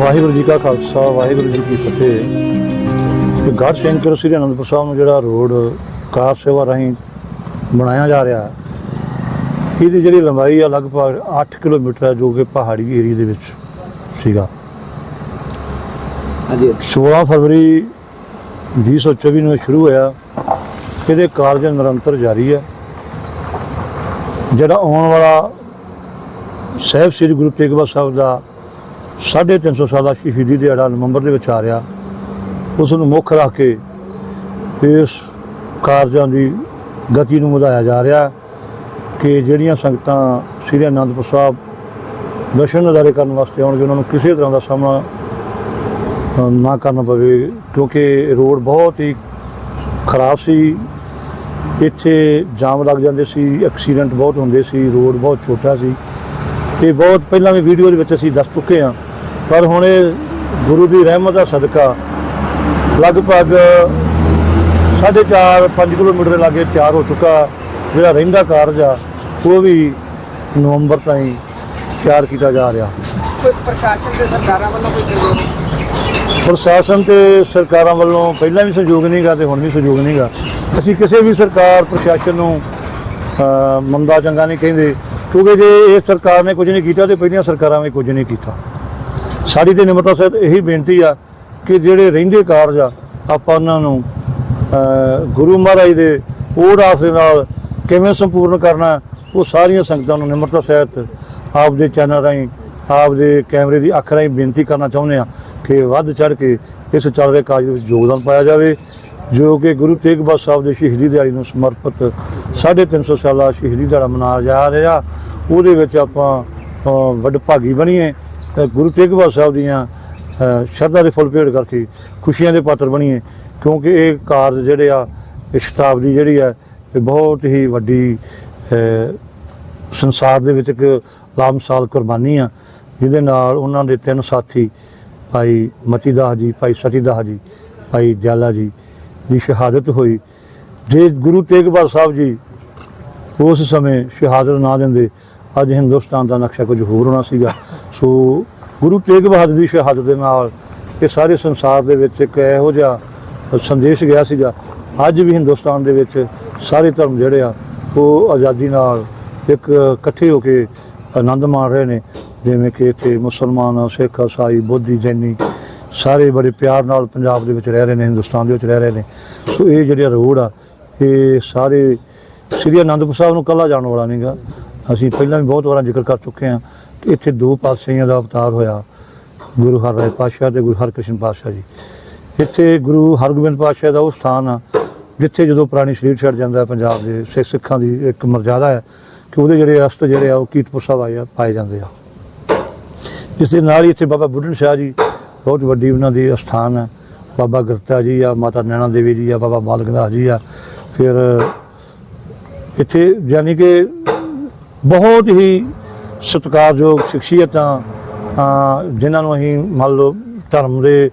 ਵਾਹਿਗੁਰੂ ਜੀ ਕਾ ਖਾਲਸਾ ਵਾਹਿਗੁਰੂ ਜੀ ਕੀ ਫਤਿਹ। ਗੜ ਸ਼ੰਕਰ ਸ੍ਰੀ ਅਨੰਦਪੁਰ ਸਾਹਿਬ ਨੂੰ ਜਿਹੜਾ ਰੋਡ ਕਾਰ ਸੇਵਾ ਰਾਹੀਂ ਬਣਾਇਆ ਜਾ ਰਿਹਾ ਹੈ ਇਹਦੀ ਜਿਹੜੀ ਲੰਬਾਈ ਆ ਲਗਭਗ 8 ਕਿਲੋਮੀਟਰ ਹੈ ਜੋ ਕਿ ਪਹਾੜੀ ਏਰੀਆ ਦੇ ਵਿੱਚ ਸੀਗਾ। ਹਾਂਜੀ। 16 ਫਰਵਰੀ 2024 ਨੂੰ ਸ਼ੁਰੂ ਹੋਇਆ। ਇਹਦੇ ਕਾਰਜ ਨਿਰੰਤਰ ਜਾਰੀ ਹੈ ਜਿਹੜਾ ਆਉਣ ਵਾਲਾ ਸਾਹਿਬ ਸ੍ਰੀ ਗੁਰੂ ਤੇਗ ਬਹਾਦਰ ਸਾਹਿਬ ਦਾ 350 ਦਾ ਸ਼ਹੀਦੀ ਦਿਹਾੜਾ ਨਵੰਬਰ ਦੇ ਵਿੱਚ ਆ ਰਿਹਾ। ਉਸ ਨੂੰ ਮੁੱਖ ਰੱਖ ਕੇ ਇਸ ਕਾਰਜਾਂ ਦੀ ਗਤੀ ਨੂੰ ਵਧਾਇਆ ਜਾ ਰਿਹਾ ਕਿ ਜਿਹੜੀਆਂ ਸੰਗਤਾਂ ਸ੍ਰੀ ਅਨੰਦਪੁਰ ਸਾਹਿਬ ਦਰਸ਼ਨ ਨਜ਼ਾਰੇ ਕਰਨ ਵਾਸਤੇ ਆਉਣਗੇ, ਉਹਨਾਂ ਨੂੰ ਕਿਸੇ ਤਰ੍ਹਾਂ ਦਾ ਸਾਹਮਣਾ ਨਾ ਕਰਨਾ ਪਵੇ, ਕਿਉਂਕਿ ਰੋਡ ਬਹੁਤ ਹੀ ਖਰਾਬ ਸੀ। ਇੱਥੇ ਜਾਮ ਲੱਗ ਜਾਂਦੇ ਸੀ, ਐਕਸੀਡੈਂਟ ਬਹੁਤ ਹੁੰਦੇ ਸੀ, ਰੋਡ ਬਹੁਤ ਛੋਟਾ ਸੀ। ਇਹ ਬਹੁਤ, ਪਹਿਲਾਂ ਵੀ ਵੀਡੀਓ ਦੇ ਵਿੱਚ ਅਸੀਂ ਦੱਸ ਚੁੱਕੇ ਹਾਂ ਪਰ ਹੁਣ ਇਹ ਗੁਰੂ ਦੀ ਰਹਿਮਤ ਦਾ ਸਦਕਾ ਲਗਭਗ 4.5 5 ਕਿਲੋਮੀਟਰ ਦੇ ਲਾਗੇ ਤਿਆਰ ਹੋ ਚੁੱਕਾ ਜਿਹੜਾ ਰਹਿੰਦਾ ਕਾਰਜ ਆ ਉਹ ਵੀ ਨਵੰਬਰ ਤਾਈਂ ਤਿਆਰ ਕੀਤਾ ਜਾ ਰਿਹਾ। ਕੋਈ ਪ੍ਰਸ਼ਾਸਨ ਤੇ ਸਰਕਾਰਾਂ ਵੱਲੋਂ ਕੋਈ ਸਹਿਯੋਗ? ਪ੍ਰਸ਼ਾਸਨ ਤੇ ਸਰਕਾਰਾਂ ਵੱਲੋਂ ਪਹਿਲਾਂ ਵੀ ਸਹਿਯੋਗ ਨਹੀਂਗਾ ਤੇ ਹੁਣ ਵੀ ਸਹਿਯੋਗ ਨਹੀਂਗਾ ਅਸੀਂ ਕਿਸੇ ਵੀ ਸਰਕਾਰ ਪ੍ਰਸ਼ਾਸਨ ਨੂੰ ਮੰਦਾ ਚੰਗਾ ਨਹੀਂ ਕਹਿੰਦੇ ਕਿਉਂਕਿ ਜੇ ਇਹ ਸਰਕਾਰ ਨੇ ਕੁਝ ਨਹੀਂ ਕੀਤਾ ਤੇ ਪਹਿਲੀਆਂ ਸਰਕਾਰਾਂ ਵੀ ਕੁਝ ਨਹੀਂ ਕੀਤਾ। ਸਾਡੀ ਤੇ ਨਿਮਰਤਾ ਸਹਿਤ ਇਹੀ ਬੇਨਤੀ ਆ ਕਿ ਜਿਹੜੇ ਰਹਿੰਦੇ ਕਾਰਜ ਆ, ਆਪਾਂ ਉਹਨਾਂ ਨੂੰ ਗੁਰੂ ਮਹਾਰਾਜ ਦੇ ਓੜ ਆਸ ਦੇ ਨਾਲ ਕਿਵੇਂ ਸੰਪੂਰਨ ਕਰਨਾ, ਉਹ ਸਾਰੀਆਂ ਸੰਗਤਾਂ ਨੂੰ ਨਿਮਰਤਾ ਸਹਿਤ ਆਪ ਦੇ ਚੈਨਲ ਰਾਹੀਂ ਆਪ ਦੇ ਕੈਮਰੇ ਦੀ ਅੱਖ ਰਾਹੀਂ ਬੇਨਤੀ ਕਰਨਾ ਚਾਹੁੰਦੇ ਆ ਕਿ ਵੱਧ ਚੜ ਕੇ ਇਸ ਚੱਲ ਰਹੇ ਕਾਰਜ ਵਿੱਚ ਯੋਗਦਾਨ ਪਾਇਆ ਜਾਵੇ, ਜੋ ਕਿ ਗੁਰੂ ਤੇਗ ਬਹਾਦਰ ਸਾਹਿਬ ਦੇ ਸ਼ਹੀਦੀ ਦਿਹਾੜੀ ਨੂੰ ਸਮਰਪਿਤ 350 ਸਾਲਾ ਸ਼ਹੀਦੀ ਦਿਹਾੜਾ ਮਨਾਇਆ ਜਾ ਰਿਹਾ। ਉਹਦੇ ਵਿੱਚ ਆਪਾਂ ਵੱਡ ਭਾਗੀ ਬਣੀਏ। ਗੁਰੂ ਤੇਗ ਬਹਾਦਰ ਸਾਹਿਬ ਦੀਆਂ ਸ਼ਰਧਾ ਦੇ ਫੁੱਲ ਭੇਟ ਕਰਕੇ ਖੁਸ਼ੀਆਂ ਦੇ ਪਾਤਰ ਬਣੀਏ, ਕਿਉਂਕਿ ਇਹ ਕਾਰਜ ਜਿਹੜੇ ਆ ਇਹ ਸ਼ਤਾਬਦੀ ਜਿਹੜੀ ਆ, ਇਹ ਬਹੁਤ ਹੀ ਵੱਡੀ ਸੰਸਾਰ ਦੇ ਵਿੱਚ ਇੱਕ ਲਾਮਸਾਲ ਕੁਰਬਾਨੀ ਆ, ਜਿਹਦੇ ਨਾਲ ਉਹਨਾਂ ਦੇ ਤਿੰਨ ਸਾਥੀ, ਭਾਈ ਮਤੀ ਦਾਸ ਜੀ, ਭਾਈ ਸਤੀ ਦਾਸ ਜੀ, ਭਾਈ ਜ਼ਾਲਾ ਜੀ ਦੀ ਸ਼ਹਾਦਤ ਹੋਈ। ਜੇ ਗੁਰੂ ਤੇਗ ਬਹਾਦਰ ਸਾਹਿਬ ਜੀ ਉਸ ਸਮੇਂ ਸ਼ਹਾਦਤ ਨਾ ਦਿੰਦੇ, ਅੱਜ ਹਿੰਦੁਸਤਾਨ ਦਾ ਨਕਸ਼ਾ ਕੁਝ ਹੋਰ ਹੋਣਾ ਸੀਗਾ। ਸੋ ਗੁਰੂ ਤੇਗ ਬਹਾਦਰ ਦੀ ਸ਼ਹਾਦਤ ਦੇ ਨਾਲ ਇਹ ਸਾਰੇ ਸੰਸਾਰ ਦੇ ਵਿੱਚ ਇੱਕ ਇਹੋ ਜਿਹਾ ਸੰਦੇਸ਼ ਗਿਆ ਸੀਗਾ। ਅੱਜ ਵੀ ਹਿੰਦੁਸਤਾਨ ਦੇ ਵਿੱਚ ਸਾਰੇ ਧਰਮ ਜਿਹੜੇ ਆ, ਉਹ ਆਜ਼ਾਦੀ ਨਾਲ ਇੱਕ ਇਕੱਠੇ ਹੋ ਕੇ ਆਨੰਦ ਮਾਣ ਰਹੇ ਨੇ। ਜਿਵੇਂ ਕਿ ਇੱਥੇ ਮੁਸਲਮਾਨ, ਸਿੱਖ ਇਸਾਈ ਬੋਧੀ, ਜੈਨੀ ਸਾਰੇ ਬੜੇ ਪਿਆਰ ਨਾਲ ਪੰਜਾਬ ਦੇ ਵਿੱਚ ਰਹਿ ਰਹੇ ਨੇ, ਹਿੰਦੁਸਤਾਨ ਦੇ ਵਿੱਚ ਰਹਿ ਰਹੇ ਨੇ। ਸੋ ਇਹ ਜਿਹੜਾ ਰੋਡ ਆ, ਇਹ ਸਾਰੇ ਸ੍ਰੀ ਅਨੰਦਪੁਰ ਸਾਹਿਬ ਨੂੰ ਕੱਲਾ ਜਾਣ ਵਾਲਾ ਨਹੀਂਗਾ ਅਸੀਂ ਪਹਿਲਾਂ ਵੀ ਬਹੁਤ ਵਾਰਾਂ ਜ਼ਿਕਰ ਕਰ ਚੁੱਕੇ ਹਾਂ। ਇੱਥੇ ਦੋ ਪਾਤਸ਼ਾਹੀਆਂ ਦਾ ਅਵਤਾਰ ਹੋਇਆ, ਗੁਰੂ ਹਰਿਰਾਏ ਪਾਤਸ਼ਾਹ ਤੇ ਗੁਰੂ ਹਰਕ੍ਰਿਸ਼ਨ ਪਾਤਸ਼ਾਹ ਜੀ। ਇੱਥੇ ਗੁਰੂ ਹਰਗੋਬਿੰਦ ਪਾਤਸ਼ਾਹ ਦਾ ਉਹ ਸਥਾਨ ਆ, ਜਿੱਥੇ ਜਦੋਂ ਪੁਰਾਣੀ ਸਰੀਰ ਛੱਡ ਜਾਂਦਾ ਪੰਜਾਬ ਦੇ ਸਿੱਖ ਸਿੱਖਾਂ ਦੀ ਇੱਕ ਮਰਜ਼ਾਦਾ ਹੈ ਕਿ ਉਹਦੇ ਜਿਹੜੇ ਅਸਤ ਜਿਹੜੇ ਆ, ਉਹ ਕੀਰਤਪੁਰ ਸਾਹਿਬ ਆਏ ਆ, ਪਾਏ ਜਾਂਦੇ ਆ। ਇਸ ਦੇ ਨਾਲ ਹੀ ਇੱਥੇ ਬਾਬਾ ਬੁੱਢਣ ਸ਼ਾਹ ਜੀ, ਬਹੁਤ ਵੱਡੀ ਉਹਨਾਂ ਦੀ ਅਸਥਾਨ ਹੈ ਬਾਬਾ ਗੁਰਤਾ ਜੀ ਆ, ਮਾਤਾ ਨੈਣਾ ਦੇਵੀ ਜੀ ਆ, ਬਾਬਾ ਬਾਲਕ ਨਾਥ ਜੀ ਆ। ਫਿਰ ਇੱਥੇ ਯਾਨੀ ਕਿ ਬਹੁਤ ਹੀ ਸਤਿਕਾਰਯੋਗ ਸ਼ਖਸੀਅਤਾਂ ਜਿਨ੍ਹਾਂ ਨੂੰ ਅਸੀਂ ਮੰਨ ਲਓ ਧਰਮ ਦੇ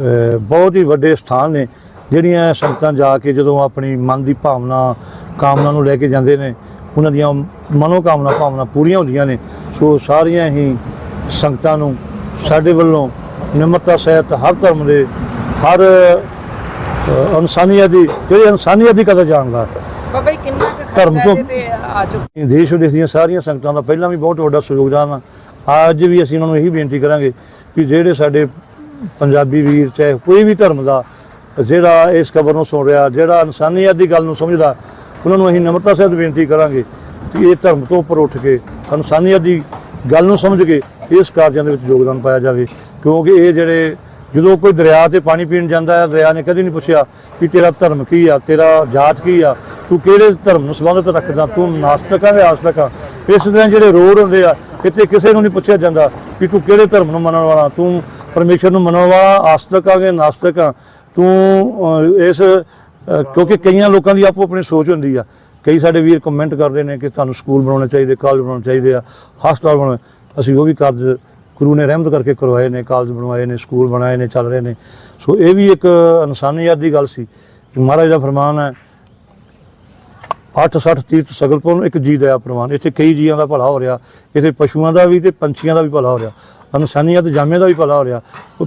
ਬਹੁਤ ਹੀ ਵੱਡੇ ਸਥਾਨ ਨੇ, ਜਿਹੜੀਆਂ ਸੰਗਤਾਂ ਜਾ ਕੇ ਜਦੋਂ ਆਪਣੀ ਮਨ ਦੀ ਭਾਵਨਾ, ਕਾਮਨਾ ਨੂੰ ਲੈ ਕੇ ਜਾਂਦੇ ਨੇ, ਉਹਨਾਂ ਦੀਆਂ ਮਨੋ ਕਾਮਨਾ ਭਾਵਨਾ ਪੂਰੀਆਂ ਹੁੰਦੀਆਂ ਨੇ, ਸੋ ਸਾਰੀਆਂ ਹੀ ਸੰਗਤਾਂ ਨੂੰ ਸਾਡੇ ਵੱਲੋਂ ਨਿਮਰਤਾ ਸਹਿਤ ਹਰ ਧਰਮ ਦੇ, ਹਰ ਇਨਸਾਨੀਅਤ ਦੀ, ਜਿਹੜੀ ਇਨਸਾਨੀਅਤ ਦੀ ਕਦਰ ਜਾਣਦਾ ਬਾਬਾ ਜੀ, ਕਿੰਨਾ ਧਰਮ ਤੋਂ- ਚੁੱਕਾ ਦੇਸ਼ ਵਿਦੇਸ਼ ਦੀਆਂ ਸਾਰੀਆਂ ਸੰਗਤਾਂ ਦਾ ਪਹਿਲਾਂ ਵੀ ਬਹੁਤ ਵੱਡਾ ਸਹਿਯੋਗਦਾਨ ਆ। ਅੱਜ ਵੀ ਅਸੀਂ ਉਹਨਾਂ ਨੂੰ ਇਹੀ ਬੇਨਤੀ ਕਰਾਂਗੇ ਕਿ ਜਿਹੜੇ ਸਾਡੇ ਪੰਜਾਬੀ ਵੀਰ ਚਾਹੇ ਕੋਈ ਵੀ ਧਰਮ ਦਾ ਜਿਹੜਾ ਇਸ ਖਬਰ ਨੂੰ ਸੁਣ ਰਿਹਾ ਜਿਹੜਾ ਇਨਸਾਨੀਅਤ ਦੀ ਗੱਲ ਨੂੰ ਸਮਝਦਾ ਉਹਨਾਂ ਨੂੰ ਅਸੀਂ ਨਮਰਤਾ ਸਹਿਤ ਬੇਨਤੀ ਕਰਾਂਗੇ ਕਿ ਇਹ ਧਰਮ ਤੋਂ ਉੱਪਰ ਉੱਠ ਕੇ ਇਨਸਾਨੀਅਤ ਦੀ ਗੱਲ ਨੂੰ ਸਮਝ ਕੇ ਇਸ ਕਾਰਜਾਂ ਦੇ ਵਿੱਚ ਯੋਗਦਾਨ ਪਾਇਆ ਜਾਵੇ। ਕਿਉਂਕਿ ਇਹ ਜਿਹੜੇ ਜਦੋਂ ਕੋਈ ਦਰਿਆ ਤੇ ਪਾਣੀ ਪੀਣ ਜਾਂਦਾ ਹੈ ਦਰਿਆ ਨੇ ਕਦੇ ਨਹੀਂ ਪੁੱਛਿਆ ਕਿ ਤੇਰਾ ਧਰਮ ਕੀ ਆ ਤੇਰਾ ਜਾਤ ਕੀ ਆ ਤੂੰ ਕਿਹੜੇ ਧਰਮ ਨੂੰ ਸੰਬੰਧਿਤ ਰੱਖਦਾ? ਤੂੰ ਨਾਸਤਕ ਆ ਜਾਂ ਆਸਤਕ ਆ? ਇਸ ਤਰ੍ਹਾਂ ਜਿਹੜੇ ਰੋਡ ਹੁੰਦੇ ਆ, ਕਿਤੇ ਕਿਸੇ ਨੂੰ ਨਹੀਂ ਪੁੱਛਿਆ ਜਾਂਦਾ ਕਿ ਤੂੰ ਕਿਹੜੇ ਧਰਮ ਨੂੰ ਮੰਨਣ ਵਾਲਾ? ਤੂੰ ਪਰਮੇਸ਼ਰ ਨੂੰ ਮੰਨਣ ਵਾਲਾ ਆਸਤਕ ਆ ਕਿ ਨਾਸਤਕ ਆ? ਤੂੰ ਇਸ ਕਿਉਂਕਿ ਕਈਆਂ ਲੋਕਾਂ ਦੀ ਆਪੋ ਆਪਣੀ ਸੋਚ ਹੁੰਦੀ ਆ। ਕਈ ਸਾਡੇ ਵੀਰ ਕਮੈਂਟ ਕਰਦੇ ਨੇ ਕਿ ਸਾਨੂੰ ਸਕੂਲ ਬਣਾਉਣੇ ਚਾਹੀਦੇ ਕਾਲਜ ਬਣਾਉਣੇ ਚਾਹੀਦੇ ਆ, ਹਸਪਤਾਲ ਬਣਾਉਣੇ। ਅਸੀਂ ਉਹ ਵੀ ਕਾਰਜ ਗੁਰੂ ਨੇ ਰਹਿਮਤ ਕਰਕੇ ਕਰਵਾਏ ਨੇ ਕਾਲਜ ਬਣਵਾਏ ਨੇ, ਸਕੂਲ ਬਣਾਏ ਨੇ, ਚੱਲ ਰਹੇ ਨੇ। ਸੋ ਇਹ ਵੀ ਇੱਕ ਇਨਸਾਨੀਅਤ ਦੀ ਗੱਲ ਸੀ ਕਿ ਮਹਾਰਾਜ ਦਾ ਫਰਮਾਨ ਹੈ 860 ਤੀਰਥ ਸਗਲਪੁਰ ਨੂੰ ਇੱਕ ਜੀ ਦਇਆ ਪ੍ਰਵਾਨ। ਇੱਥੇ ਕਈ ਜੀਆਂ ਦਾ ਭਲਾ ਹੋ ਰਿਹਾ। ਇੱਥੇ ਪਸ਼ੂਆਂ ਦਾ ਵੀ ਤੇ ਪੰਛੀਆਂ ਦਾ ਵੀ ਭਲਾ ਹੋ ਰਿਹਾ। ਇਨਸਾਨੀਅਤ ਜਾਮੇ ਦਾ ਵੀ ਭਲਾ ਹੋ ਰਿਹਾ।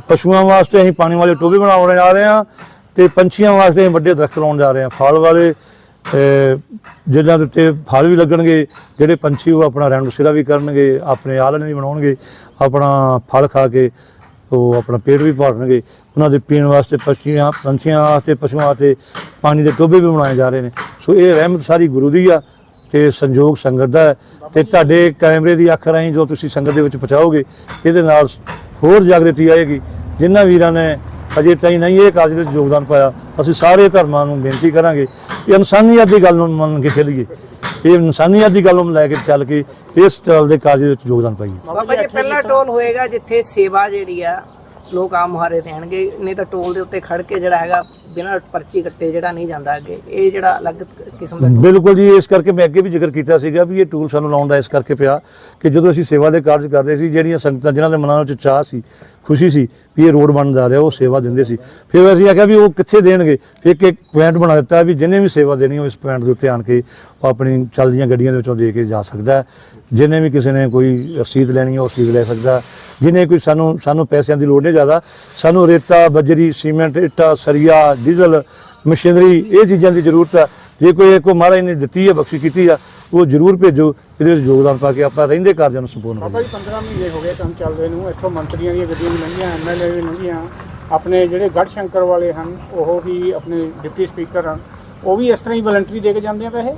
ਪਸ਼ੂਆਂ ਵਾਸਤੇ ਅਸੀਂ ਪਾਣੀ ਵਾਲੇ ਟੋਬੇ ਬਣਾਉਣ ਜਾ ਰਹੇ ਹਾਂ ਤੇ ਪੰਛੀਆਂ ਵਾਸਤੇ ਅਸੀਂ ਵੱਡੇ ਦਰਖਤ ਲਾਉਣ ਜਾ ਰਹੇ ਹਾਂ। ਫਲ ਵਾਲੇ ਅਹ, ਦੇ ਉੱਤੇ ਫਲ ਵੀ ਲੱਗਣਗੇ ਜਿਹੜੇ ਪੰਛੀ ਉਹ ਆਪਣਾ ਰਹਿਣ ਬਸੇਰਾ ਵੀ ਕਰਨਗੇ ਆਪਣੇ ਆਲਣ ਵੀ ਬਣਾਉਣਗੇ ਆਪਣਾ ਫਲ ਖਾ ਕੇ ਉਹ ਆਪਣਾ ਪੇਟ ਵੀ ਭਰਨਗੇ। ਉਹਨਾਂ ਦੇ ਪੀਣ ਵਾਸਤੇ ਪੰਛੀਆਂ ਪੰਛੀਆਂ ਵਾਸਤੇ ਪਸ਼ੂਆਂ ਵਾਸਤੇ ਪਾਣੀ ਦੇ ਟੋਬੇ ਵੀ ਬਣਾਏ ਜਾ ਰਹੇ ਨੇ। ਸੋ ਇਹ ਰਹਿਮਤ ਸਾਰੀ ਗੁਰੂ ਦੀ ਆ ਤੇ ਸੰਜੋਗ ਸੰਗਤ ਦਾ ਹੈ। ਤੇ ਤੁਹਾਡੇ ਕੈਮਰੇ ਦੀ ਅੱਖ ਰਾਹੀਂ ਜੋ ਤੁਸੀਂ ਸੰਗਤ ਦੇ ਵਿੱਚ ਪਹੁੰਚਾਓਗੇ ਇਹਦੇ ਨਾਲ ਹੋਰ ਜਾਗਰਤੀ ਆਏਗੀ। ਜਿਨ੍ਹਾਂ ਵੀਰਾਂ ਨੇ ਅਜੇ ਤਾਈਂ ਨਹੀਂ ਇਹ ਕਾਰਜ ਵਿੱਚ ਯੋਗਦਾਨ ਪਾਇਆ ਅਸੀਂ ਸਾਰੇ ਧਰਮਾਂ ਨੂੰ ਬੇਨਤੀ ਕਰਾਂਗੇ ਕਿ ਇਨਸਾਨੀਅਤ ਦੀ ਗੱਲ ਨੂੰ ਮੰਨ ਕੇ ਚੱਲੀਏ। ਇਹ ਇਨਸਾਨੀਅਤ ਦੀ ਗੱਲ ਨੂੰ ਲੈ ਕੇ ਚੱਲ ਕੇ ਇਸ ਤਰ੍ਹਾਂ ਦੇ ਕਾਰਜ ਵਿੱਚ ਯੋਗਦਾਨ ਪਾਈਏ। ਬਾਬਾ ਜੀ ਪਹਿਲਾ ਟੋਲ ਹੋਏਗਾ ਜਿੱਥੇ ਸੇਵਾ ਜਿਹੜੀ ਆ ਲੋਕ ਆਮ ਮੁਹਾਰੇ ਦੇਣਗੇ ਨਹੀਂ ਤਾਂ ਟੋਲ ਦੇ ਉੱਤੇ ਖੜ ਕੇ ਜਿਹੜਾ ਹੈਗਾ ਬਿਨਾਂ ਪਰਚੀ ਕੱਟੇ ਜਿਹੜਾ ਨਹੀਂ ਜਾਂਦਾ ਅੱਗੇ, ਇਹ ਜਿਹੜਾ ਅਲੱਗ ਕਿਸਮ ਦਾ ਬਿਲਕੁਲ ਜੀ, ਇਸ ਕਰਕੇ ਮੈਂ ਅੱਗੇ ਵੀ ਜ਼ਿਕਰ ਕੀਤਾ ਸੀਗਾ ਵੀ ਇਹ ਟੂਲ ਸਾਨੂੰ ਲਾਉਣ ਦਾ ਇਸ ਕਰਕੇ ਪਿਆ ਕਿ ਜਦੋਂ ਅਸੀਂ ਸੇਵਾ ਦੇ ਕਾਰਜ ਕਰਦੇ ਸੀ, ਜਿਹੜੀਆਂ ਸੰਗਤਾਂ ਜਿਨ੍ਹਾਂ ਦੇ ਮਨਾਂ ਵਿੱਚ ਚਾਹ ਸੀ, ਖੁਸ਼ੀ ਸੀ ਵੀ ਇਹ ਰੋਡ ਬਣ ਜਾ ਰਿਹਾ, ਉਹ ਸੇਵਾ ਦਿੰਦੇ ਸੀ। ਫਿਰ ਅਸੀਂ ਆਖਿਆ ਵੀ ਉਹ ਕਿੱਥੇ ਦੇਣਗੇ? ਫਿਰ ਇੱਕ ਪੁਆਇੰਟ ਬਣਾ ਦਿੱਤਾ ਵੀ ਜਿਹਨੇ ਵੀ ਸੇਵਾ ਦੇਣੀ ਉਹ ਇਸ ਪੁਆਇੰਟ ਦੇ ਉੱਤੇ ਆਣ ਕੇ ਉਹ ਆਪਣੀ ਚੱਲਦੀਆਂ ਗੱਡੀਆਂ ਦੇ ਵਿੱਚੋਂ ਦੇ ਕੇ ਜਾ ਸਕਦਾ ਹੈ। ਜਿਹਨੇ ਵੀ ਕਿਸੇ ਨੇ ਕੋਈ ਰਸੀਦ ਲੈਣੀ ਹੈ, ਉਹ ਰਸੀਦ ਲੈ ਸਕਦਾ ਜਿਹਨੇ ਕੋਈ ਸਾਨੂੰ ਸਾਨੂੰ ਪੈਸਿਆਂ ਦੀ ਲੋੜ ਨਹੀਂ ਜ਼ਿਆਦਾ। ਸਾਨੂੰ ਰੇਤਾ, ਬਜਰੀ, ਸੀਮੈਂਟ, ਇੱਟਾਂ, ਸਰੀਆ ਡੀਜ਼ਲ ਮਸ਼ੀਨਰੀ ਇਹ ਚੀਜ਼ਾਂ ਦੀ ਜ਼ਰੂਰਤ ਹੈ ਜੇ ਕੋਈ ਕੋਈ ਮਹਾਰਾਜ ਨੇ ਦਿੱਤੀ ਹੈ ਬਖਸ਼ਿਸ਼ ਕੀਤੀ ਆ ਉਹ ਜ਼ਰੂਰ ਭੇਜੋ। ਇਹਦੇ ਵਿੱਚ ਯੋਗਦਾਨ ਪਾ ਕੇ ਆਪਾਂ ਰਹਿੰਦੇ ਕਾਰਜਾਂ ਨੂੰ ਸੰਪੂਰਨ ਬਾਬਾ ਜੀ 15 ਮਹੀਨੇ ਹੋ ਗਏ ਕੰਮ ਚੱਲਦੇ ਨੂੰ। ਇੱਥੋਂ ਮੰਤਰੀਆਂ ਦੀਆਂ ਗੱਡੀਆਂ ਵੀ ਲੰਘੀਆਂ ਐਮਐਲਏ ਵੀ ਲੰਘੀਆਂ। ਆਪਣੇ ਜਿਹੜੇ ਗੜ ਸ਼ੰਕਰ ਵਾਲੇ ਹਨ ਉਹ ਵੀ ਆਪਣੇ ਡਿਪਟੀ ਸਪੀਕਰ ਹਨ। ਉਹ ਵੀ ਇਸ ਤਰ੍ਹਾਂ ਹੀ ਵਲੰਟਰੀ ਦੇ ਕੇ ਜਾਂਦੇ ਆ ਪੈਸੇ?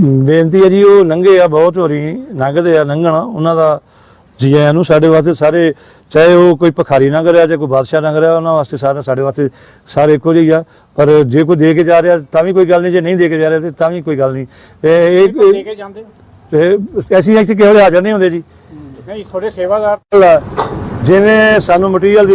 ਬੇਨਤੀ ਹੈ ਜੀ ਉਹ ਲੰਘੇ ਆ ਬਹੁਤ ਹੋਰੀ ਲੰਘਦੇ ਆ ਲੰਘਣ। ਉਹਨਾਂ ਦਾ ਜੀ ਆਇਆਂ ਨੂੰ ਸਾਡੇ ਵਾਸਤੇ ਸਾਰੇ ਚਾਹੇ ਉਹ ਕੋਈ ਭਖਾਰੀ ਲੰਘ ਰਿਹਾ ਜਾਂ ਕੋਈ ਬਾਦਸ਼ਾਹ ਲੰਘ ਰਿਹਾ ਉਹਨਾਂ ਵਾਸਤੇ ਸਾਰੇ ਸਾਡੇ ਵਾਸਤੇ ਸਾਰੇ ਇੱਕੋ ਜਿਹੇ ਆ। ਪਰ ਜੇ ਕੋਈ ਦੇ ਕੇ ਜਾ ਰਿਹਾ ਤਾਂ ਵੀ ਕੋਈ ਗੱਲ ਨਹੀਂ ਜੇ ਨਹੀਂ ਦੇ ਕੇ ਜਾ ਰਿਹਾ ਤੇ ਤਾਂ ਵੀ ਕੋਈ ਗੱਲ ਨਹੀਂ। ਇਹ ਦੇ ਇਹ ਕੇ ਜਾਂਦੇ ਇਹ ਐਸੀ ਐਸੀ ਕਿਹੋ ਹਾਜ਼ਰ ਨਹੀਂ ਹੁੰਦੇ ਜੀ। ਨਹੀਂ ਤੁਹਾਡੇ ਸੇਵਾਦਾਰ ਜਿਵੇਂ ਸਾਨੂੰ ਮਟੀਰੀਅਲ ਦੀ